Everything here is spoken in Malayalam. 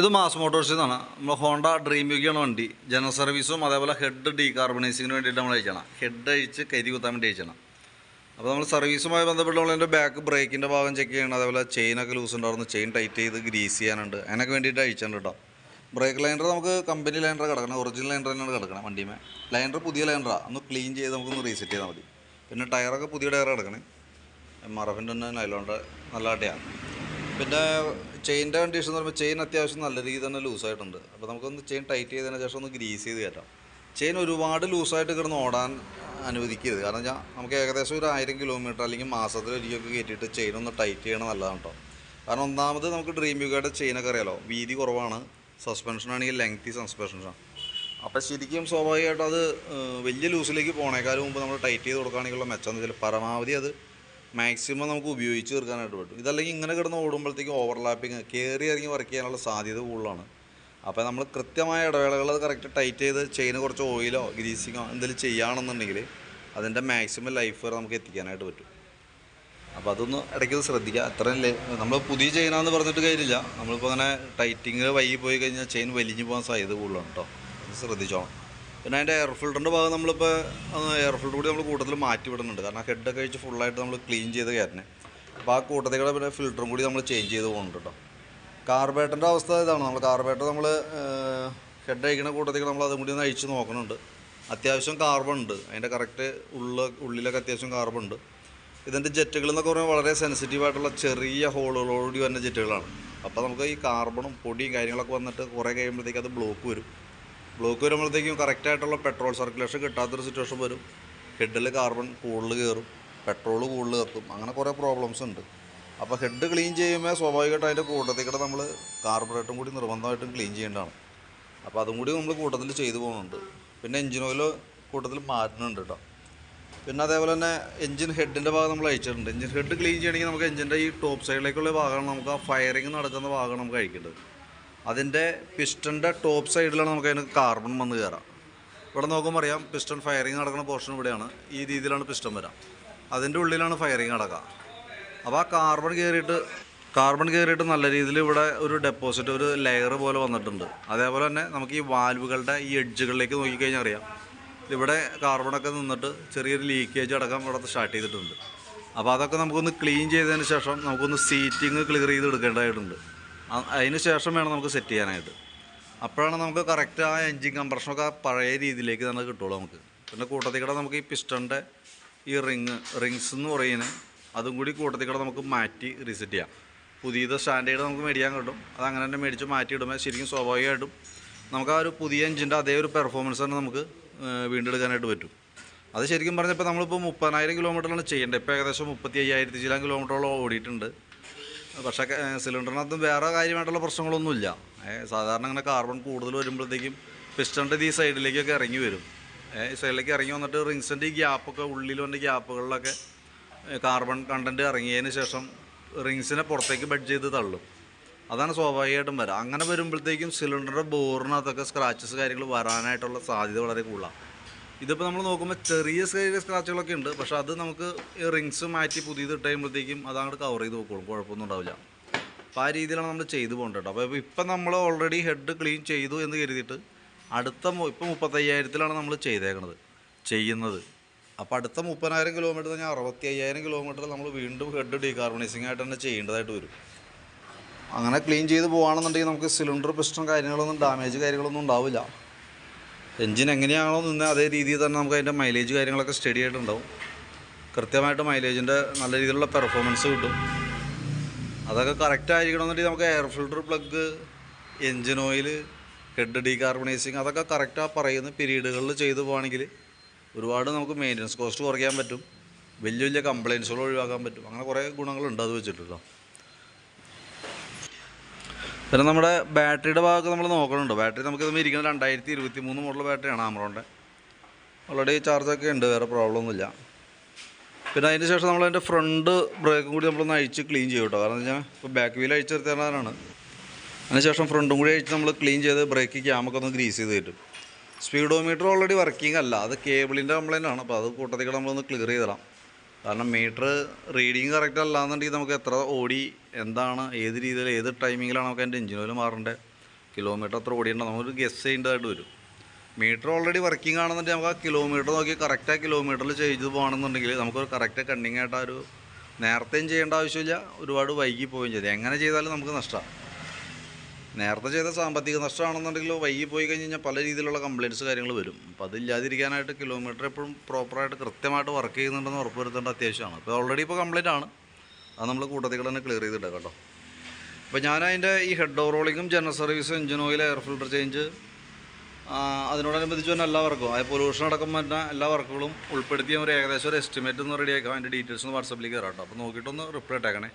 ഇത് മാസ് മോട്ടോഴ്സിൽ നിന്നാണ് നമ്മൾ ഹോണ്ട ഡ്രീം യുഗിയാണ് വണ്ടി. ജനറൽ സർവീസും അതേപോലെ ഹെഡ് ഡീകാർബണൈസിങ്ങിന് വേണ്ടിയിട്ട് നമ്മൾ അയച്ചണം ഹെഡ് അഴിച്ച് കരി കുത്താൻ വേണ്ടി അയച്ചണം അപ്പോൾ നമ്മൾ സർവീസുമായി ബന്ധപ്പെട്ട് നമ്മൾ എന്റെ ബാക്ക് ബ്രേക്കിന്റെ ഭാഗം ചെക്ക് ചെയ്യണം. അതേപോലെ ചെയിനൊക്കെ ലൂസ് ഉണ്ടായിരുന്നു. ചെയിൻ ടൈറ്റ് ചെയ്ത് ഗ്രീസ് ചെയ്യാനുണ്ട്. അതിനൊക്കെ വേണ്ടിയിട്ട് അയച്ചിട്ടുണ്ട് കേട്ടോ ബ്രേക്ക് ലൈനർ നമുക്ക് കമ്പനി ലൈനർ കിടക്കണം. ഒറിജിനൽ ലൈനർ തന്നെയാണ് കിടക്കണം വണ്ടിമേ. ലൈനർ പുതിയ ലൈനറാണ് ഒന്ന് ക്ലീൻ ചെയ്ത് നമുക്കൊന്ന് റീസെറ്റ് ചെയ്താൽ മതി. പിന്നെ ടയറൊക്കെ പുതിയ ടയർ കിടക്കണേ. എം ആർ എഫിന്റെ തന്നെ നൈലോണ്ട് നല്ല അടയാണ് പിന്നെ ചെയിന്റെ കണ്ടീഷൻ എന്ന് പറയുമ്പോൾ ചെയിൻ അത്യാവശ്യം നല്ല രീതിയിൽ തന്നെ ലൂസായിട്ടുണ്ട് അപ്പോൾ നമുക്കൊന്ന് ചെയിൻ ടൈറ്റ് ചെയ്തതിന് ശേഷം ഒന്ന് ഗ്രീസ് ചെയ്ത് കയറ്റാം. ചെയിൻ ഒരുപാട് ലൂസായിട്ട് കിടന്ന് ഓടാൻ അനുവദിക്കരുത്. കാരണം നമുക്ക് ഏകദേശം ഒരു ആയിരം കിലോമീറ്റർ അല്ലെങ്കിൽ മാസത്തിൽ ഒരിക്കലൊക്കെ കയറ്റിയിട്ട് ചെയിൻ ഒന്ന് ടൈറ്റ് ചെയ്യണം നല്ലതാണ് കേട്ടോ കാരണം ഒന്നാമത് നമുക്ക് ഡ്രീം യുഗയുടെ ചെയിനൊക്കെ അറിയാലോ വീതി കുറവാണ്. സസ്പെൻഷൻ ആണെങ്കിൽ ലെങ്തി സസ്പെൻഷനാണ് അപ്പോൾ ശരിക്കും സ്വാഭാവികമായിട്ടും അത് വലിയ ലൂസിലേക്ക് പോണേക്കാളും മുമ്പ് നമ്മൾ ടൈറ്റ് ചെയ്ത് കൊടുക്കുകയാണെങ്കിലുള്ള മെച്ചം എന്ന് വെച്ചാൽ പരമാവധി അത് മാക്സിമം നമുക്ക് ഉപയോഗിച്ച് തീർക്കാനായിട്ട് പറ്റും. ഇതല്ലെങ്കിൽ ഇങ്ങനെ കിടന്ന് ഓടുമ്പോഴത്തേക്കും ഓവർലാപ്പിങ് കയറി ഇറങ്ങി വർക്ക് ചെയ്യാനുള്ള സാധ്യത കൂടുതലാണ്. അപ്പോൾ നമ്മൾ കൃത്യമായ ഇടവേളകൾ അത് കറക്റ്റ് ടൈറ്റ് ചെയ്ത് ചെയിന് കുറച്ച് ഓയിലോ ഗ്രീസിങ്ങോ എന്തെങ്കിലും ചെയ്യുകയാണെന്നുണ്ടെങ്കിൽ അതിന്റെ മാക്സിമം ലൈഫ് വരെ നമുക്ക് എത്തിക്കാനായിട്ട് പറ്റും. അപ്പോൾ അതൊന്ന് ഇടയ്ക്ക് ശ്രദ്ധിക്കുക. അത്രയല്ലേ നമ്മൾ പുതിയ ചെയിനാന്ന് പറഞ്ഞിട്ട് കാര്യമില്ല. നമ്മളിപ്പോൾ അങ്ങനെ ടൈറ്റിങ് വൈകി പോയി കഴിഞ്ഞാൽ ചെയിൻ വലിഞ്ഞു പോകാൻ സാധ്യത കൂടുതലാണ് കേട്ടോ അത് ശ്രദ്ധിച്ചോണം പിന്നെ അതിന്റെ എയർ ഫിൽറ്ററിന്റെ ഭാഗം നമ്മളിപ്പോൾ എയർ ഫിൽറ്റർ കൂടി നമ്മൾ കൂട്ടത്തിൽ മാറ്റി വിടുന്നുണ്ട് കാരണം ആ ഹെഡൊക്കെ കഴിച്ച് ഫുള്ളായിട്ട് നമ്മൾ ക്ലീൻ ചെയ്ത് കയറിന് അപ്പോൾ ആ കൂട്ടത്തിൽ കൂടെ പിന്നെ ഫിൽറ്ററും കൂടി നമ്മൾ ചേഞ്ച് ചെയ്ത് പോകുന്നുണ്ട് കേട്ടോ കാർബേറ്ററിന്റെ അവസ്ഥ ഇതാണ്. നമ്മൾ കാർബേറ്റർ നമ്മൾ ഹെഡ് അയക്കുന്ന കൂട്ടത്തിൽ നമ്മൾ അതും കൂടി ഒന്ന് അഴിച്ച് നോക്കുന്നുണ്ട് അത്യാവശ്യം കാർബൺ ഉണ്ട്. അതിന്റെ കറക്റ്റ് ഉള്ള ഉള്ളിലൊക്കെ അത്യാവശ്യം കാർബൺ ഉണ്ട്. ഇതിന്റെ ജെറ്റുകൾ എന്നൊക്കെ പറഞ്ഞാൽ വളരെ സെൻസിറ്റീവ് ആയിട്ടുള്ള ചെറിയ ഹോളുകളോടുകൂടി വരുന്ന ജെറ്റുകളാണ് അപ്പോൾ നമുക്ക് ഈ കാർബണും പൊടിയും കാര്യങ്ങളൊക്കെ വന്നിട്ട് കുറേ കഴിയുമ്പോഴത്തേക്ക് അത് ബ്ലോക്ക് വരും. ബ്ലോക്ക് വരുമ്പോഴത്തേക്കും കറക്റ്റായിട്ടുള്ള പെട്രോൾ സർക്കുലേഷൻ കിട്ടാത്തൊരു സിറ്റുവേഷൻ വരും. ഹെഡിൽ കാർബൺ കൂടുതൽ കയറും പെട്രോൾ കൂടുതൽ കത്തും അങ്ങനെ കുറേ പ്രോബ്ലംസ് ഉണ്ട്. അപ്പോൾ ഹെഡ് ക്ലീൻ ചെയ്യുമ്പോൾ സ്വാഭാവികമായിട്ടും അതിന്റെ കൂട്ടത്തിൽ കൂടെ നമ്മൾ കാർബറേറ്റും കൂടി നിർബന്ധമായിട്ടും ക്ലീൻ ചെയ്യേണ്ടതാണ്. അപ്പോൾ അതും കൂടി നമ്മൾ കൂട്ടത്തിൽ ചെയ്തു പോകുന്നുണ്ട്. പിന്നെ എഞ്ചിൻ ഓയിൽ കൂട്ടത്തിൽ മാറ്റുന്നുണ്ട് കേട്ടോ പിന്നെ അതേപോലെ തന്നെ എഞ്ചിൻ ഹെഡിന്റെ ഭാഗം നമ്മൾ അയച്ചിട്ടുണ്ട് എഞ്ചിൻ ഹെഡ് ക്ലീൻ ചെയ്യണമെങ്കിൽ നമുക്ക് എഞ്ചിന്റെ ഈ ടോപ്പ് സൈഡിലേക്കുള്ള ഭാഗമാണ് നമുക്ക് ആ ഫയറിങ് നടക്കുന്ന ഭാഗമാണ് നമുക്ക് അയക്കേണ്ടത് അതിന്റെ പിസ്റ്റന്റെ ടോപ്പ് സൈഡിലാണ് നമുക്ക് അതിന് കാർബൺ വന്ന് കയറാം. ഇവിടെ നോക്കുമ്പോൾ അറിയാം പിസ്റ്റൺ ഫയറിങ് നടക്കുന്ന പോർഷൻ ഇവിടെയാണ്. ഈ രീതിയിലാണ് പിസ്റ്റൺ വരാം. അതിന്റെ ഉള്ളിലാണ് ഫയറിങ് നടക്കുക. അപ്പോൾ ആ കാർബൺ കയറിയിട്ട് കാർബൺ കയറിയിട്ട് നല്ല രീതിയിൽ ഇവിടെ ഒരു ഡെപ്പോസിറ്റ് ഒരു ലെയർ പോലെ വന്നിട്ടുണ്ട്. അതേപോലെ തന്നെ നമുക്ക് ഈ വാൽവുകളുടെ ഈ എഡ്ജുകളിലേക്ക് നോക്കിക്കഴിഞ്ഞാൽ അറിയാം ഇവിടെ കാർബണൊക്കെ നിന്നിട്ട് ചെറിയൊരു ലീക്കേജ് അടക്കം ഇവിടെ സ്റ്റാർട്ട് ചെയ്തിട്ടുണ്ട്. അപ്പോൾ അതൊക്കെ നമുക്കൊന്ന് ക്ലീൻ ചെയ്തതിന് ശേഷം നമുക്കൊന്ന് സീറ്റിങ് ക്ലിയർ ചെയ്ത് എടുക്കേണ്ടതായിട്ടുണ്ട് അതിന് ശേഷം വേണം നമുക്ക് സെറ്റ് ചെയ്യാനായിട്ട്. അപ്പോഴാണ് നമുക്ക് കറക്റ്റ് ആ എൻജിൻ കംപ്രഷനൊക്കെ ആ പഴയ രീതിയിലേക്ക് തന്നെ കിട്ടുള്ളൂ നമുക്ക്. പിന്നെ കൂട്ടത്തിൽ കൂടെ നമുക്ക് ഈ പിസ്റ്റണിന്റെ ഈ റിങ് റിങ്സ് എന്ന് പറയുന്നത് അതും കൂടി കൂട്ടത്തിൽ കൂടെ നമുക്ക് മാറ്റി റീസെറ്റ് ചെയ്യാം. പുതിയത് സ്റ്റാൻഡേർഡ് നമുക്ക് മേടിക്കാൻ കിട്ടും. അത് അങ്ങനെ തന്നെ മേടിച്ച് മാറ്റി ഇടുമ്പോൾ ശരിക്കും സ്വാഭാവികമായിട്ടും നമുക്ക് ആ ഒരു പുതിയ എഞ്ചിന്റെ അതേ ഒരു പെർഫോമൻസ് തന്നെ നമുക്ക് വീണ്ടെടുക്കാനായിട്ട് പറ്റും. അത് ശരിക്കും പറഞ്ഞപ്പോൾ നമ്മളിപ്പോൾ മുപ്പതിനായിരം കിലോമീറ്ററാണ് ചെയ്യേണ്ടത്. ഇപ്പോൾ ഏകദേശം മുപ്പത്തി അയ്യായിരത്തി ചില കിലോമീറ്ററോളം ഓടിയിട്ടുണ്ട്. പക്ഷേ സിലിണ്ടറിനകത്തും വേറെ കാര്യമായിട്ടുള്ള പ്രശ്നങ്ങളൊന്നുമില്ല. സാധാരണ ഇങ്ങനെ കാർബൺ കൂടുതൽ വരുമ്പോഴത്തേക്കും പിസ്റ്റണിന്റെ ഈ സൈഡിലേക്കൊക്കെ ഇറങ്ങി വരും. ഈ സൈഡിലേക്ക് ഇറങ്ങി വന്നിട്ട് റിങ്സിന്റെ ഈ ഗ്യാപ്പൊക്കെ ഉള്ളിൽ വന്ന ഗ്യാപ്പുകളിലൊക്കെ കാർബൺ കണ്ടന്റ് ഇറങ്ങിയതിന് ശേഷം റിങ്സിനെ പുറത്തേക്ക് ബഡ് ചെയ്ത് തള്ളും. അതാണ് സ്വാഭാവികമായിട്ടും വരാം. അങ്ങനെ വരുമ്പോഴത്തേക്കും സിലിണ്ടറിന്റെ ബോറിനകത്തൊക്കെ സ്ക്രാച്ചസ് കാര്യങ്ങൾ വരാനായിട്ടുള്ള സാധ്യത വളരെ കൂടുതലാണ് ഇതിപ്പോൾ നമ്മൾ നോക്കുമ്പോൾ ചെറിയ ചെറിയ സ്ക്രാച്ചുകളൊക്കെ ഉണ്ട്. പക്ഷേ അത് നമുക്ക് റിങ്സ് മാറ്റി പുതിയത് ഇട്ട് കഴിയുമ്പോഴത്തേക്കും അത് കവർ ചെയ്ത് നോക്കോളും കുഴപ്പമൊന്നും ഉണ്ടാവില്ല. അപ്പോൾ ആ രീതിയിലാണ് നമ്മൾ ചെയ്തു പോകേണ്ടത് അപ്പോൾ ഇപ്പം നമ്മൾ ഓൾറെഡി ഹെഡ് ക്ലീൻ ചെയ്തു എന്ന് കരുതിയിട്ട് അടുത്ത ഇപ്പം മുപ്പത്തയ്യായിരത്തിലാണ് നമ്മൾ ചെയ്തേക്കണത്. ചെയ്യുന്നത്. അപ്പോൾ അടുത്ത മുപ്പതിനായിരം കിലോമീറ്റർ തന്നെ അറുപത്തി അയ്യായിരം കിലോമീറ്റർ നമ്മൾ വീണ്ടും ഹെഡ് ഡീകാർബണൈസിങ് ആയിട്ട് തന്നെ ചെയ്യേണ്ടതായിട്ട് വരും. അങ്ങനെ ക്ലീൻ ചെയ്ത് പോകുകയാണെന്നുണ്ടെങ്കിൽ നമുക്ക് സിലിണ്ടർ പിസ്റ്റൺ കാര്യങ്ങളൊന്നും ഡാമേജ് കാര്യങ്ങളൊന്നും ഉണ്ടാവില്ല. എൻജിൻ എങ്ങനെയാണോ നിന്ന് അതേ രീതിയിൽ തന്നെ നമുക്ക് അതിന്റെ മൈലേജ് കാര്യങ്ങളൊക്കെ സ്റ്റഡി ആയിട്ടുണ്ടാവും കൃത്യമായിട്ട് മൈലേജിന്റെ നല്ല രീതിയിലുള്ള പെർഫോമൻസ് കിട്ടും. അതൊക്കെ കറക്റ്റ് ആയിരിക്കണമെന്നുണ്ടെങ്കിൽ നമുക്ക് air filter plug engine oil head decarbonising അതൊക്കെ കറക്റ്റ് ആ പറയുന്ന പീരീഡുകളിൽ ചെയ്തു പോകുകയാണെങ്കിൽ ഒരുപാട് നമുക്ക് മെയിന്റനൻസ് കോസ്റ്റ് കുറയ്ക്കാൻ പറ്റും. വലിയ വലിയ കംപ്ലയിൻസുകൾ ഒഴിവാക്കാൻ പറ്റും. അങ്ങനെ കുറേ ഗുണങ്ങളുണ്ട് അത് വെച്ചിട്ടുണ്ടോ പിന്നെ നമ്മുടെ ബാറ്ററിയുടെ ഭാഗമൊക്കെ നമ്മൾ നോക്കണുണ്ട്? ബാറ്ററി നമുക്ക് ഇതുമ്പോൾ ഇരിക്കുന്നത് രണ്ടായിരത്തി ഇരുപത്തി മൂന്ന് മോഡൽ ബാറ്ററിയാണ് ആമറോന്റെ ഓൾറെഡി ചാർജൊക്കെ ഉണ്ട് വേറെ പ്രോബ്ലം ഒന്നുമില്ല. പിന്നെ അതിന് ശേഷം നമ്മൾ അതിന്റെ ഫ്രണ്ട് ബ്രേക്കും കൂടി നമ്മളൊന്ന് അഴിച്ച് ക്ലീൻ ചെയ്യും കേട്ടോ. കാരണം വെച്ചാൽ ഇപ്പോൾ ബാക്ക് വീൽ അഴിച്ച് തരാനാണ് അതിനുശേഷം ഫ്രണ്ടും കൂടി അഴിച്ച് നമ്മൾ ക്ലീൻ ചെയ്ത് ബ്രേക്ക് ക്യാമൊക്കെ ഒന്ന് ഗ്രീസ് ചെയ്ത് തരും സ്പീഡോമീറ്റർ ഓൾറെഡി വർക്കിംഗ് അല്ല. അത് കേബിളിന്റെ കംപ്ലൈന്റ് ആണ്. അപ്പോൾ അത് കൂട്ടത്തിൽ കൂടെ നമ്മളൊന്ന് ക്ലിയർ ചെയ്തിടാം കാരണം മീറ്റർ റീഡിങ് കറക്റ്റ് അല്ലാന്നുണ്ടെങ്കിൽ നമുക്ക് എത്ര ഓടി എന്താണ് ഏത് രീതിയിൽ ഏത് ടൈമിങ്ങിലാണ് നമുക്ക് അതിന്റെ എഞ്ചിൻ ഓയിൽ മാറേണ്ടത്? കിലോമീറ്റർ എത്ര ഓടിയുണ്ടോ നമുക്കൊരു ഗസ് ചെയ്യേണ്ടതായിട്ട് വരും. മീറ്റർ ഓൾറെഡി വർക്കിംഗ് ആണെന്നുണ്ടെങ്കിൽ നമുക്ക് ആ കിലോമീറ്റർ നോക്കി കറക്റ്റ് ആ കിലോമീറ്ററിൽ ചെയ്ത് പോകണമെന്നുണ്ടെങ്കിൽ നമുക്കൊരു കറക്റ്റ് കണ്ണിങ് ആയിട്ട് ഒരു നേരത്തെയും ചെയ്യേണ്ട ആവശ്യമില്ല. ഒരുപാട് വൈകി പോവുകയും ചെയ്തു. എങ്ങനെ ചെയ്താലും നമുക്ക് നഷ്ടമാണ്. നേരത്തെ ചെയ്ത സാമ്പത്തിക നഷ്ടമാണെന്നുണ്ടെങ്കിൽ വൈകി പോയി കഴിഞ്ഞ് കഴിഞ്ഞാൽ പല രീതിയിലുള്ള കംപ്ലയിന്റ്സ് കാര്യങ്ങൾ വരും. അപ്പോൾ അതില്ലാതിരിക്കാനായിട്ട് കിലോമീറ്റർ എപ്പോഴും പ്രോപ്പറായിട്ട് കൃത്യമായിട്ട് വർക്ക് ചെയ്യുന്നുണ്ടെന്ന് ഉറപ്പുവരുത്തേണ്ട അത്യാവശ്യമാണ്. അപ്പോൾ ഓൾറെഡി ഇപ്പോൾ കംപ്ലയിന്റ് ആണ്. അത് നമ്മൾ കൂട്ടത്തിൽ തന്നെ ക്ലിയർ ചെയ്തിട്ട് കേട്ടോ. അപ്പോൾ ഞാൻ അതിന്റെ ഈ ഹെഡ് ഓവറോളിങ്ങും ജനറൽ സർവീസും engine oil air filter change അതിനോടനുബന്ധിച്ച് തന്നെ എല്ലാ വർക്കും അതായത് പൊല്യൂഷൻ അടക്കം വരുന്ന എല്ലാ വർക്കുകളും ഉൾപ്പെടുത്തിയ ഒരു ഏകദേശം ഒരു എസ്റ്റിമേറ്റ് ഒന്ന് റെഡിയാക്കാം അതിന്റെ ഡീറ്റെയിൽസ് ഒന്ന് വാട്സപ്പിലേക്ക് കയറാം കേട്ടോ. അപ്പോൾ നോക്കിയിട്ടൊന്ന് റിപ്ലൈ ഇട്ടേക്കണേ.